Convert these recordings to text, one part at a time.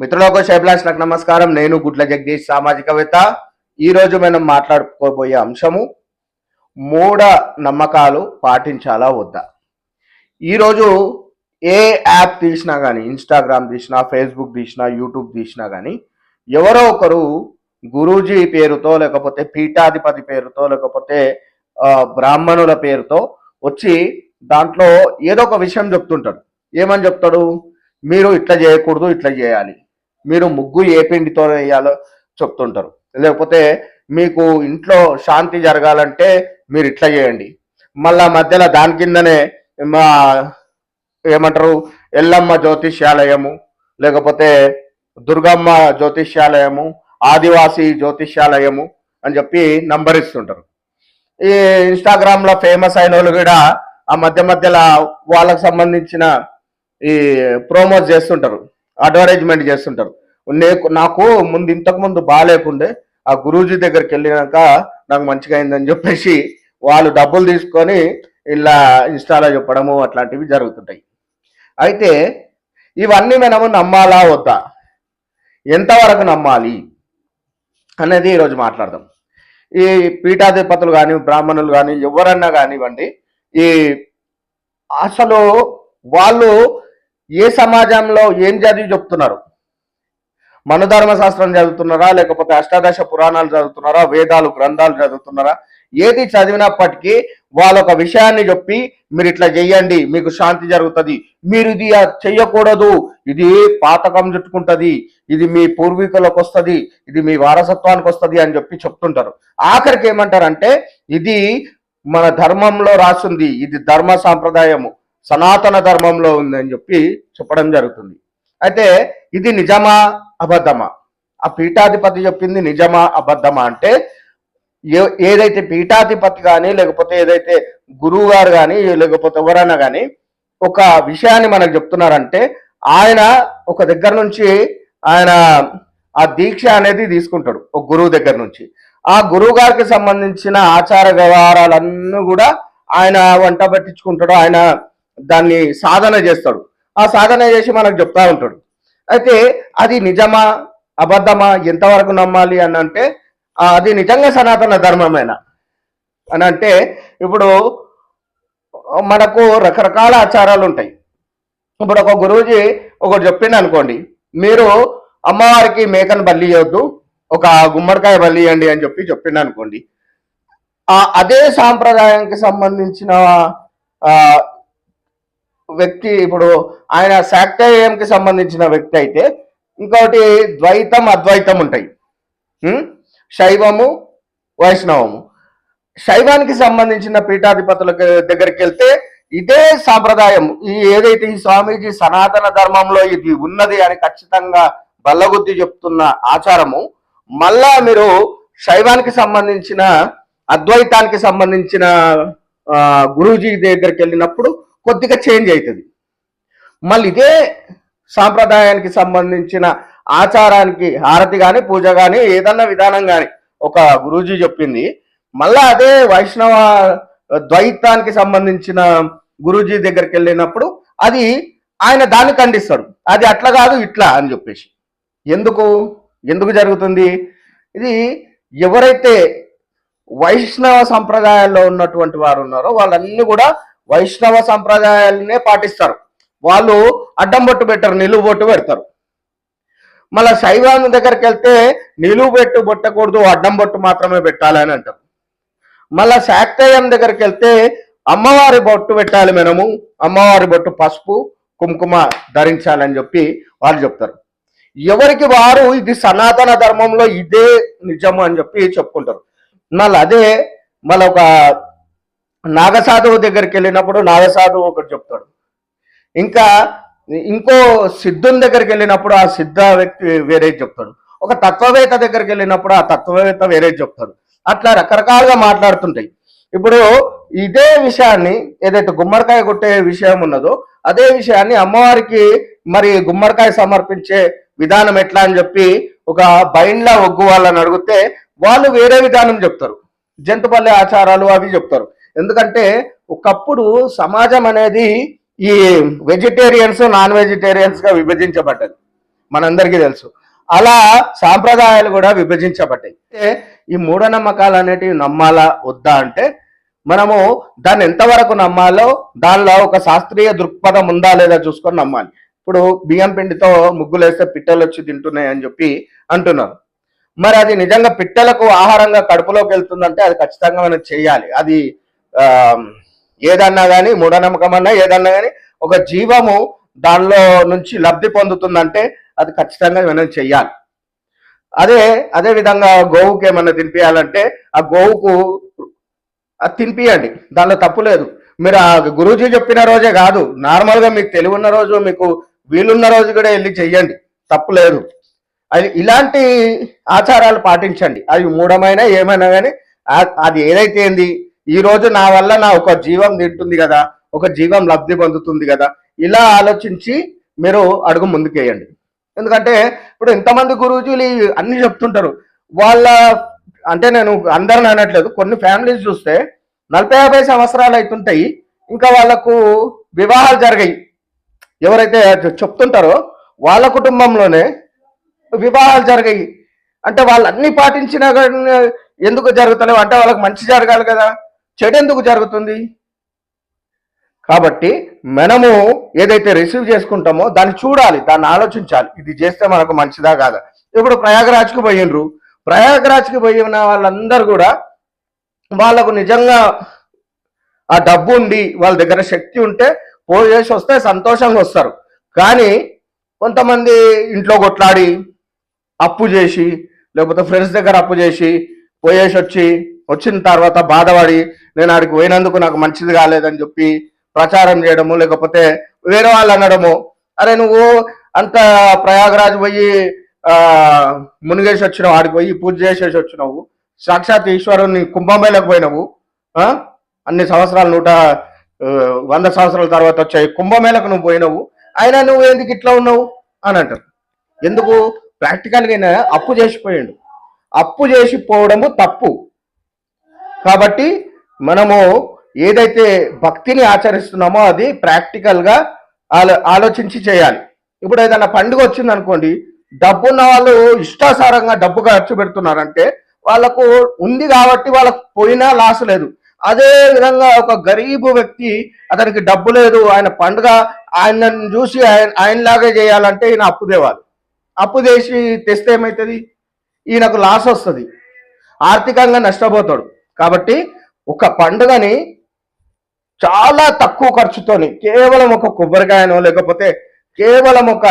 మిత్రులకు శైబ్లాష్ నమస్కారం. నేను గుడ్ల జగదీష్ సామాజికవేత్త. ఈ రోజు మనం మాట్లాడుకోబోయే అంశము మూఢ నమ్మకాలు పాటించాలా వద్దా? ఈరోజు ఏ యాప్ తీసినా కానీ ఇన్స్టాగ్రామ్ తీసినా ఫేస్బుక్ తీసినా యూట్యూబ్ తీసినా కానీ ఎవరో ఒకరు గురూజీ పేరుతో లేకపోతే పీఠాధిపతి పేరుతో లేకపోతే బ్రాహ్మణుల పేరుతో వచ్చి దాంట్లో ఏదో ఒక విషయం చెప్తుంటాడు ఏమని చెప్తాడు? మీరు ఇట్లా చేయకూడదు ఇట్లా చేయాలి. మీరు ముగ్గు ఏ పిండితో వేయాలో చెప్తుంటారు. లేకపోతే మీకు ఇంట్లో శాంతి జరగాలంటే మీరు ఇట్లా చేయండి. మళ్ళా మధ్యలో దాని కిందనే మా ఏమంటారు ఎల్లమ్మ జ్యోతిష్యాలయము లేకపోతే దుర్గమ్మ జ్యోతిష్యాలయము ఆదివాసీ జ్యోతిష్యాలయము అని చెప్పి నంబర్ ఇస్తుంటారు. ఈ ఇన్స్టాగ్రామ్లో ఫేమస్ అయిన వాళ్ళు కూడా ఆ మధ్య మధ్యలో వాళ్ళకు సంబంధించిన ఈ ప్రోమోస్ చేస్తుంటారు. అడ్వర్టైజ్మెంట్ చేస్తుంటారు. నాకు ముందు ఇంతకు ముందు బాగాలేకుండే ఆ గురూజీ దగ్గరికి వెళ్ళినాక నాకు మంచిగా అయిందని చెప్పేసి వాళ్ళు డబ్బులు తీసుకొని ఇలా ఇన్స్టాలో చెప్పడము అట్లాంటివి జరుగుతుంటాయి. అయితే ఇవన్నీ మనము నమ్మాలా వద్దా? ఎంతవరకు నమ్మాలి అనేది ఈరోజు మాట్లాడదాం. ఈ పీఠాధిపతులు కానీ బ్రాహ్మణులు కానీ ఎవరన్నా కానివ్వండి ఈ అసలు వాళ్ళు ఏ సమాజంలో ఏం చదివి చెప్తున్నారు? మనధర్మ శాస్త్రం చదువుతున్నారా? లేకపోతే అష్టాదశ పురాణాలు చదువుతున్నారా? వేదాలు గ్రంథాలు చదువుతున్నారా? ఏది చదివినప్పటికీ వాళ్ళ ఒక విషయాన్ని చెప్పి మీరు ఇట్లా చెయ్యండి మీకు శాంతి జరుగుతుంది మీరు ఇది చెయ్యకూడదు ఇది పాతకం చుట్టుకుంటుంది ఇది మీ పూర్వీకులకు వస్తుంది ఇది మీ వారసత్వానికి వస్తుంది అని చెప్పి చెప్తుంటారు. ఆఖరికి ఏమంటారంటే ఇది మన ధర్మంలో రాసింది ఇది ధర్మ సాంప్రదాయము. సనాతన ధర్మంలో ఉంది అని చెప్పి చెప్పడం జరుగుతుంది. అయితే ఇది నిజమా అబద్ధమా? ఆ పీఠాధిపతి చెప్పింది నిజమా అబద్ధమా అంటే ఏ- ఏదైతే పీఠాధిపతి కానీ లేకపోతే ఏదైతే గురువు గారు కానీ లేకపోతే ఎవరైనా కానీ ఒక విషయాన్ని మనకు చెప్తున్నారంటే ఆయన ఒక దగ్గర నుంచి ఆయన ఆ దీక్ష అనేది తీసుకుంటాడు ఒక గురువు దగ్గర నుంచి. ఆ గురువు గారికి సంబంధించిన ఆచార వ్యవహారాలన్నీ కూడా ఆయన వంట పట్టించుకుంటాడు ఆయన దాన్ని సాధన చేస్తాడు. ఆ సాధన చేసి మనకు చెప్తా ఉంటాడు. అయితే అది నిజమా? అబద్ధమా? ఎంతవరకు నమ్మాలి అని అంటే అది నిజంగా సనాతన ధర్మమేనా? అని అంటే ఇప్పుడు మనకు రకరకాల ఆచారాలు ఉంటాయి. ఇప్పుడు ఒక గురూజీ ఒకటి చెప్పింది అనుకోండి మీరు అమ్మవారికి మేకను బలి ఇవ్వద్దు ఒక గుమ్మడికాయ బలి ఇవ్వండి అని చెప్పి చెప్పిండనుకోండి ఆ అదే సాంప్రదాయానికి సంబంధించిన వ్యక్తి ఇప్పుడు ఆయన శాక్తేయంకి సంబంధించిన వ్యక్తి అయితే ఇంకోటి ద్వైతం అద్వైతం ఉంటాయి. శైవము వైష్ణవము. శైవానికి సంబంధించిన పీఠాధిపతుల దగ్గరికి వెళ్తే ఇదే సాంప్రదాయం. ఈ ఏదైతే ఈ స్వామీజీ సనాతన ధర్మంలో ఇది ఉన్నది అని ఖచ్చితంగా బల్లగుద్ది చెప్తున్న ఆచారము మళ్ళా మీరు శైవానికి సంబంధించిన అద్వైతానికి సంబంధించిన గురూజీ దగ్గరికి వెళ్ళినప్పుడు కొద్దిగా చేంజ్ అవుతుంది మళ్ళీ ఇదే సాంప్రదాయానికి సంబంధించిన ఆచారానికి హారతి కానీ పూజ కానీ ఏదన్నా విధానం కానీ ఒక గురూజీ చెప్పింది. మళ్ళా అదే వైష్ణవ ద్వైతానికి సంబంధించిన గురూజీ దగ్గరికి వెళ్ళినప్పుడు అది ఆయన దాన్ని ఖండిస్తాడు. అది అట్లా కాదు ఇట్లా అని చెప్పేసి. ఎందుకు? ఎందుకు జరుగుతుంది? ఇది ఎవరైతే వైష్ణవ సంప్రదాయాల్లో ఉన్నటువంటి వారు ఉన్నారో వాళ్ళన్నీ కూడా వైష్ణవ సంప్రదాయాలనే పాటిస్తారు. వాళ్ళు అడ్డం బొట్టు పెట్టరు నిలువు బొట్టు పెడతారు. మళ్ళా శైవాన్ని దగ్గరికి వెళ్తే నిలువు పెట్టు బొట్టకూడదు అడ్డం బొట్టు మాత్రమే పెట్టాలి అని అంటారు. మళ్ళా శాక్తయం దగ్గరికి వెళ్తే అమ్మవారి బొట్టు పెట్టాలి మనము అమ్మవారి బొట్టు పసుపు కుంకుమ ధరించాలని చెప్పి వాళ్ళు చెప్తారు. ఎవరికి వారు ఇది సనాతన ధర్మంలో ఇదే నిజము అని చెప్పి చెప్పుకుంటారు. మళ్ళీ అదే మళ్ళీ ఒక నాగసాధువు దగ్గరికి వెళ్ళినప్పుడు నాగసాధువు ఒకటి చెప్తాడు. ఇంకా ఇంకో సిద్ధుని దగ్గరికి వెళ్ళినప్పుడు ఆ సిద్ధ వ్యక్తి వేరే చెప్తాడు. ఒక తత్వవేత్త దగ్గరికి వెళ్ళినప్పుడు ఆ తత్వవేత్త వేరే చెప్తాడు. అట్లా రకరకాలుగా మాట్లాడుతుంటాయి. ఇప్పుడు ఇదే విషయాన్ని ఏదైతే గుమ్మడికాయ కొట్టే విషయం ఉన్నదో అదే విషయాన్ని అమ్మవారికి మరి గుమ్మడికాయ సమర్పించే విధానం ఎట్లా అని చెప్పి ఒక బైండ్ల ఒగ్గు వాళ్ళని అడిగితే వాళ్ళు వేరే విధానం చెప్తారు. జంతుపల్లె ఆచారాలు అవి చెప్తారు. ఎందుకంటే ఒకప్పుడు సమాజం అనేది ఈ వెజిటేరియన్స్ నాన్ వెజిటేరియన్స్గా విభజించబడ్డది. మనందరికీ తెలుసు. అలా సాంప్రదాయాలు కూడా విభజించబడ్డాయి. అయితే ఈ మూఢనమ్మకాలు అనేటివి నమ్మాలా వద్దా అంటే మనము దాన్ని ఎంతవరకు నమ్మాలో దానిలో ఒక శాస్త్రీయ దృక్పథం ఉందా లేదా చూసుకొని నమ్మాలి. ఇప్పుడు బియ్యం పిండితో ముగ్గులు వేస్తే పిట్టలు వచ్చి తింటున్నాయి అని చెప్పి అంటున్నారు. మరి అది నిజంగా పిట్టలకు ఆహారంగా కడుపులోకి వెళ్తుందంటే అది ఖచ్చితంగా మనం చేయాలి. అది ఏదన్నా కానీ మూఢనమ్మకం అన్నా ఏదన్నా కానీ ఒక జీవము దానిలో నుంచి లబ్ధి పొందుతుందంటే అది ఖచ్చితంగా మనం చెయ్యాలి. అదే అదే విధంగా గోవుకి ఏమన్నా తినిపించాలంటే ఆ గోవుకు అది తినిపియండి దానిలో తప్పు లేదు. మీరు ఆ గురూజీ చెప్పిన రోజే కాదు నార్మల్గా మీకు తెలివి ఉన్న రోజు మీకు వీలున్న రోజు కూడా వెళ్ళి చెయ్యండి. తప్పు లేదు. అది ఇలాంటి ఆచారాలు పాటించండి. అది మూఢమైన ఏమైనా కానీ అది ఏదైతే ఏంది ఈ రోజు నా వల్ల నా ఒక జీవం తింటుంది కదా ఒక జీవం లబ్ధి పొందుతుంది కదా ఇలా ఆలోచించి మీరు అడుగు ముందుకేయండి. ఎందుకంటే ఇప్పుడు ఇంతమంది గురూజీలు అన్ని చెప్తుంటారు. వాళ్ళ అంటే నేను అందరిని అనట్లేదు కొన్ని ఫ్యామిలీస్ చూస్తే నలభై యాభై సంవత్సరాలు అవుతుంటాయి ఇంకా వాళ్ళకు వివాహాలు జరిగాయి. ఎవరైతే చెప్తుంటారో వాళ్ళ కుటుంబంలోనే వివాహాలు జరిగాయి. అంటే వాళ్ళు అన్ని పాటించినా కానీ ఎందుకు జరుగుతలేవు? అంటే వాళ్ళకి మంచి జరగాలి కదా. చెడు ఎందుకు జరుగుతుంది? కాబట్టి మనము ఏదైతే రిసీవ్ చేసుకుంటామో దాన్ని చూడాలి దాన్ని ఆలోచించాలి. ఇది చేస్తే మనకు మంచిదా కాదా? ఇప్పుడు ప్రయాగరాజ్కి పోయినరు ప్రయాగరాజ్కి పోయిన వాళ్ళందరూ కూడా వాళ్ళకు నిజంగా ఆ డబ్బు ఉండి వాళ్ళ దగ్గర శక్తి ఉంటే పోయేసి వస్తే సంతోషంగా వస్తారు. కానీ కొంతమంది ఇంట్లో కొట్లాడి అప్పు చేసి లేకపోతే ఫ్రెండ్స్ దగ్గర అప్పు చేసి పోయేసి వచ్చి వచ్చిన తర్వాత బాధపడి నేను ఆడికి పోయినందుకు నాకు మంచిది కాలేదని చెప్పి ప్రచారం చేయడము లేకపోతే వేరే వాళ్ళు అనడము. అరే నువ్వు అంత ప్రయాగరాజ్ పోయి ఆ మునిగేసి వచ్చినావు ఆడికి పోయి పూజ చేసేసి వచ్చినావు. సాక్షాత్ ఈశ్వరుని కుంభమేళకు పోయినావు. అన్ని సంవత్సరాలు నూట వంద సంవత్సరాల తర్వాత వచ్చాయి. కుంభమేళకు నువ్వు పోయినావు. అయినా నువ్వు ఎందుకు ఇట్లా ఉన్నావు? అని అంటారు. ఎందుకు? ప్రాక్టికల్గా అప్పు చేసిపోయాడు. అప్పు చేసిపోవడము తప్పు. కాబట్టి మనము ఏదైతే భక్తిని ఆచరిస్తున్నామో అది ప్రాక్టికల్గా ఆలో ఆలోచించి చేయాలి. ఇప్పుడు ఏదైనా పండుగ వచ్చింది అనుకోండి డబ్బు ఉన్న వాళ్ళు ఇష్టాసారంగా డబ్బు ఖర్చు పెడుతున్నారంటే వాళ్ళకు ఉంది కాబట్టి వాళ్ళకు పోయినా లాస్ లేదు. అదే విధంగా ఒక గరీబు వ్యక్తి అతనికి డబ్బు లేదు ఆయన పండుగ ఆయనను చూసి ఆయన ఆయనలాగే చేయాలంటే ఈయన అప్పు తేవాలి. అప్పు చేసి తెస్తే ఏమవుతుంది ఈయనకు లాస్ వస్తుంది. ఆర్థికంగా నష్టపోతాడు. కాబట్టి ఒక పండుగని చాలా తక్కువ ఖర్చుతోని కేవలం ఒక కొబ్బరికాయనో లేకపోతే కేవలం ఒక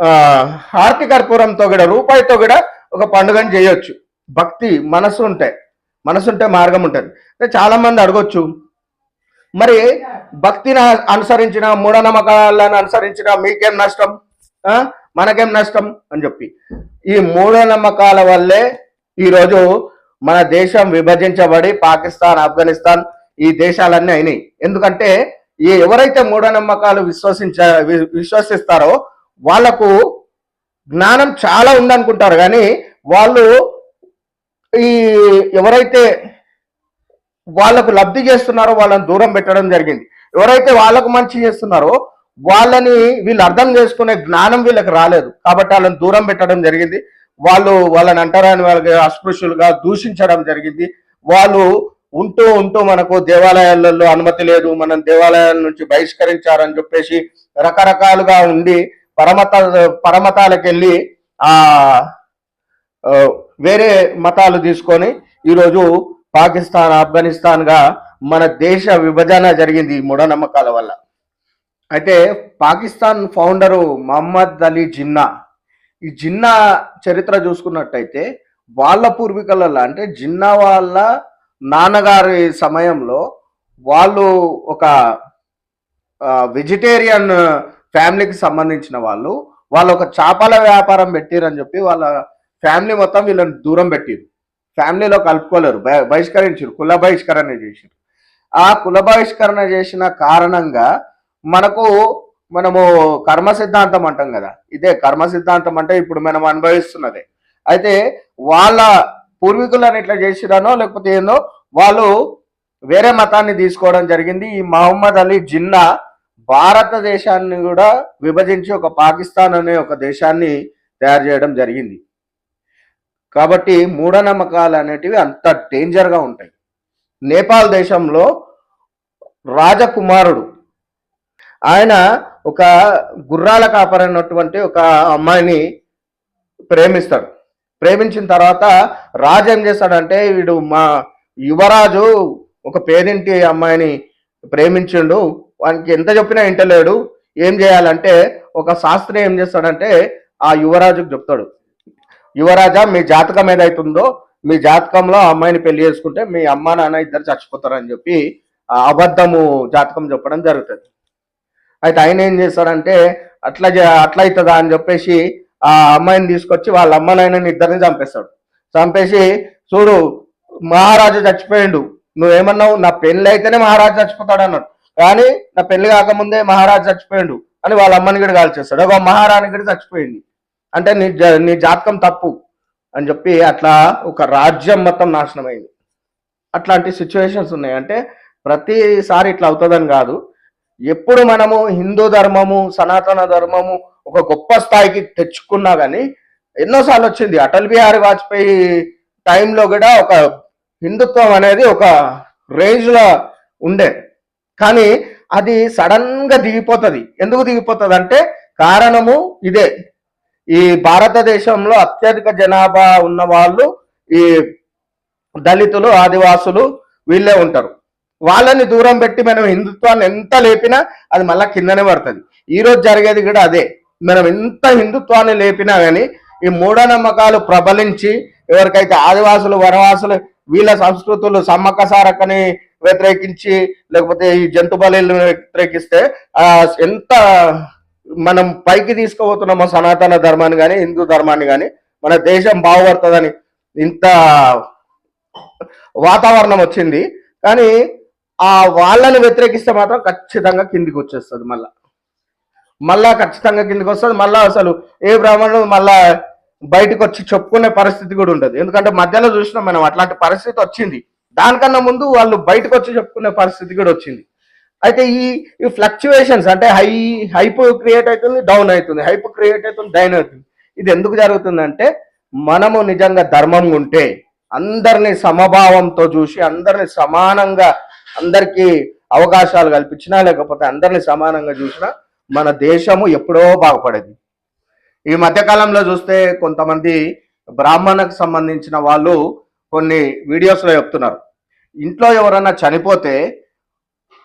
ఆ, హారతి కర్పూరంతో కూడా రూపాయితో కూడా ఒక పండుగని చేయొచ్చు భక్తి మనసు ఉంటే మనసు ఉంటే మార్గం ఉంటుంది. అంటే చాలా మంది అడగొచ్చు మరి భక్తిని అనుసరించిన మూఢనమ్మకాలను అనుసరించిన మీకేం నష్టం? మనకేం నష్టం? అని చెప్పి. ఈ మూఢనమ్మకాల వల్లే ఈరోజు మన దేశం విభజించబడి పాకిస్తాన్ ఆఫ్ఘనిస్తాన్ ఈ దేశాలన్నీ అయినాయి. ఎందుకంటే ఈ ఎవరైతే మూఢనమ్మకాలు విశ్వసించ వి- విశ్వసిస్తారో వాళ్ళకు జ్ఞానం చాలా ఉందనుకుంటారు. కానీ వాళ్ళు ఈ ఎవరైతే వాళ్ళకు లబ్ధి చేస్తున్నారో వాళ్ళని దూరం పెట్టడం జరిగింది. ఎవరైతే వాళ్ళకు మంచి చేస్తున్నారో వాళ్ళని వీళ్ళు అర్థం చేసుకునే జ్ఞానం వీళ్ళకి రాలేదు. కాబట్టి వాళ్ళని దూరం పెట్టడం జరిగింది. వాళ్ళు వాళ్ళని అంటారాని వాళ్ళకి అస్పృశ్యులుగా దూషించడం జరిగింది. వాళ్ళు ఉంటూ ఉంటూ మనకు దేవాలయాలలో అనుమతి లేదు. మనం దేవాలయాల నుంచి బహిష్కరించారని చెప్పేసి రకరకాలుగా ఉండి పరమత పరమతాలకు వెళ్ళి ఆ ఆ, వేరే మతాలు తీసుకొని ఈరోజు పాకిస్తాన్ ఆఫ్ఘనిస్తాన్గా మన దేశ విభజన జరిగింది ఈ మూఢనమ్మకాల వల్ల. అయితే పాకిస్తాన్ ఫౌండరు మహమ్మద్ అలీ జిన్నా ఈ జిన్నా చరిత్ర చూసుకున్నట్టయితే వాళ్ళ పూర్వీకులలో అంటే జిన్నా వాళ్ళ నాన్నగారి సమయంలో వాళ్ళు ఒక వెజిటేరియన్ ఫ్యామిలీకి సంబంధించిన వాళ్ళు వాళ్ళు ఒక చేపల వ్యాపారం పెట్టిరని చెప్పి వాళ్ళ ఫ్యామిలీ మొత్తం వీళ్ళని దూరం పెట్టిరు. ఫ్యామిలీలో కలుపుకోలేరు బహిష్కరించారు కుల బహిష్కరణ చేసారు. ఆ కుల బహిష్కరణ చేసిన కారణంగా మనకు మనము కర్మ సిద్ధాంతం అంటాం కదా. ఇదే కర్మ సిద్ధాంతం అంటే ఇప్పుడు మనం అనుభవిస్తున్నదే. అయితే వాళ్ళ పూర్వీకులను ఇట్లా చేసిరానో లేకపోతే ఏందో వాళ్ళు వేరే మతాన్ని తీసుకోవడం జరిగింది. ఈ మహమ్మద్ అలీ జిన్నా భారతదేశాన్ని కూడా విభజించి ఒక పాకిస్తాన్ అనే ఒక దేశాన్ని తయారు చేయడం జరిగింది. కాబట్టి మూఢనమ్మకాలు అనేటివి అంత డేంజర్గా ఉంటాయి. నేపాల్ దేశంలో రాజకుమారుడు ఆయన ఒక గుర్రాల కాపరైనటువంటి ఒక అమ్మాయిని ప్రేమిస్తాడు. ప్రేమించిన తర్వాత రాజు ఏం చేస్తాడంటే వీడు మా యువరాజు ఒక పేరింటి అమ్మాయిని ప్రేమించిండు. వానికి ఎంత చెప్పినా ఇంటలేడు ఏం చేయాలంటే ఒక శాస్త్రి ఏం చేస్తాడంటే ఆ యువరాజుకు చెప్తాడు. యువరాజా మీ జాతకం ఏదైతుందో మీ జాతకంలో ఆ అమ్మాయిని పెళ్ళి చేసుకుంటే మీ అమ్మ నాన్న ఇద్దరు చచ్చిపోతారని చెప్పి ఆ అబద్ధము జాతకం చెప్పడం జరుగుతుంది. అయితే ఆయన ఏం చేస్తాడంటే అట్లా చే- అట్లా అవుతుందా అని చెప్పేసి ఆ అమ్మాయిని తీసుకొచ్చి వాళ్ళ అమ్మ నాయనని ఇద్దరిని చంపేస్తాడు. చంపేసి చూడు మహారాజు చచ్చిపోయిండు. నువ్వేమన్నావు? నా పెళ్ళి అయితేనే మహారాజు చచ్చిపోతాడు అన్నాడు కానీ నా పెళ్ళి కాకముందే మహారాజు చచ్చిపోయిండు అని వాళ్ళ అమ్మని కూడా కాల్చేస్తాడు. ఒక మహారాణి కూడా చచ్చిపోయింది. అంటే నీ జ- నీ జాతకం తప్పు అని చెప్పి అట్లా ఒక రాజ్యం మొత్తం నాశనం అయింది అట్లాంటి సిచ్యువేషన్స్ ఉన్నాయి. అంటే ప్రతిసారి ఇట్లా అవుతుందని కాదు. ఎప్పుడు మనము హిందూ ధర్మము సనాతన ధర్మము ఒక గొప్ప స్థాయికి తెచ్చుకున్నా కానీ ఎన్నోసార్లు వచ్చింది. అటల్ బిహారీ వాజ్పేయి టైంలో కూడా ఒక హిందుత్వం అనేది ఒక రేంజ్లో ఉండే. కానీ అది సడన్గా దిగిపోతుంది. ఎందుకు దిగిపోతుంది అంటే కారణము ఇదే. ఈ భారతదేశంలో అత్యధిక జనాభా ఉన్న వాళ్ళు ఈ దళితులు ఆదివాసులు వీళ్ళే ఉంటారు. వాళ్ళని దూరం పెట్టి మనం హిందుత్వాన్ని ఎంత లేపినా అది మళ్ళా కిందనే పడుతుంది. ఈ రోజు జరిగేది కూడా అదే. మనం ఎంత హిందుత్వాన్ని లేపినా కానీ ఈ మూఢనమ్మకాలు ప్రబలించి ఎవరికైతే ఆదివాసులు వనవాసులు వీళ్ళ సంస్కృతులు సమ్మక్క సారక్కని వ్యతిరేకించి లేకపోతే ఈ జంతు బలీలను వ్యతిరేకిస్తే ఎంత మనం పైకి తీసుకుపోతున్నామో సనాతన ధర్మాన్ని కానీ హిందూ ధర్మాన్ని కానీ మన దేశం బాగుపడుతుందని ఇంత వాతావరణం వచ్చింది. కానీ ఆ వాళ్ళని వ్యతిరేకిస్తే మాత్రం ఖచ్చితంగా కిందికి వచ్చేస్తుంది మళ్ళా. మళ్ళా ఖచ్చితంగా కిందికి వస్తుంది మళ్ళా అసలు ఏ బ్రాహ్మణుడు మళ్ళా బయటకు వచ్చి చెప్పుకునే పరిస్థితి కూడా ఉండదు. ఎందుకంటే మధ్యలో చూసినాం మనం అట్లాంటి పరిస్థితి వచ్చింది. దానికన్నా ముందు వాళ్ళు బయటకు వచ్చి చెప్పుకునే పరిస్థితి కూడా వచ్చింది. అయితే ఈ ఈ ఫ్లక్చువేషన్స్ అంటే హై హైప్ క్రియేట్ అవుతుంది డౌన్ అవుతుంది. హైప్ క్రియేట్ అవుతుంది డౌన్ అవుతుంది. ఇది ఎందుకు జరుగుతుందంటే మనము నిజంగా ధర్మం ఉంటే అందరినీ సమభావంతో చూసి అందరిని సమానంగా అందరికీ అవకాశాలు కల్పించినా లేకపోతే అందరిని సమానంగా చూసినా మన దేశము ఎప్పుడో బాగుపడేది. ఈ మధ్యకాలంలో చూస్తే కొంతమంది బ్రాహ్మణకు సంబంధించిన వాళ్ళు కొన్ని వీడియోస్లో చెప్తున్నారు. ఇంట్లో ఎవరైనా చనిపోతే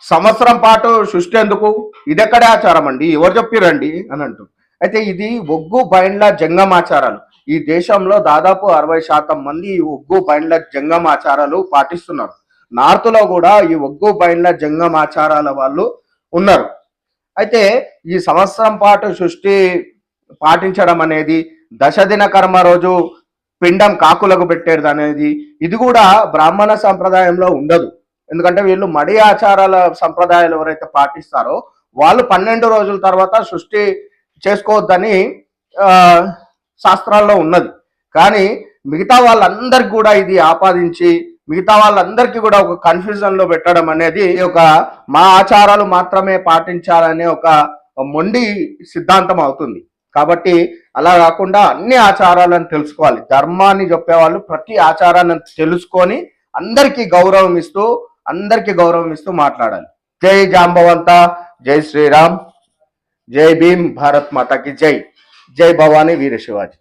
సంవత్సరం పాటు సృష్టి ఎందుకు? ఇదెక్కడే ఆచారం అండి? ఎవరు చెప్పిరండి? అని అంటూ అయితే ఇది ఒగ్గు బైండ్ల జంగమాచారాలు ఈ దేశంలో దాదాపు అరవై శాతం మంది ఈ ఒగ్గు బైండ్ల జంగం ఆచారాలు పాటిస్తున్నారు. నార్త్లో కూడా ఈ ఒగ్గు బైండ్ల జంగమాచారాల వాళ్ళు ఉన్నారు. అయితే ఈ సంవత్సరం పాటు సృష్టి పాటించడం అనేది దశదిన కర్మ రోజు పిండం కాకులకు పెట్టేది అనేది ఇది కూడా బ్రాహ్మణ సంప్రదాయంలో ఉండదు. ఎందుకంటే వీళ్ళు మడి ఆచారాల సంప్రదాయాలు ఎవరైతే పాటిస్తారో వాళ్ళు పన్నెండు రోజుల తర్వాత సృష్టి చేసుకోవద్దని శాస్త్రాల్లో ఉన్నది. కానీ మిగతా వాళ్ళందరికి కూడా ఇది ఆపాదించి మిగతా వాళ్ళందరికీ కూడా ఒక కన్ఫ్యూజన్లో పెట్టడం అనేది ఒక మా ఆచారాలు మాత్రమే పాటించాలనే ఒక మొండి సిద్ధాంతం అవుతుంది. కాబట్టి అలా కాకుండా అన్ని ఆచారాలను తెలుసుకోవాలి. ధర్మాన్ని చెప్పేవాళ్ళు ప్రతి ఆచారాన్ని తెలుసుకొని అందరికీ గౌరవం ఇస్తూ అందరికీ గౌరవం ఇస్తూ మాట్లాడాలి. జై జాంబవంత జై శ్రీరామ్ జై భీమ్ భారత్ మాతకి జై. జై భవానీ వీర శివాజీ.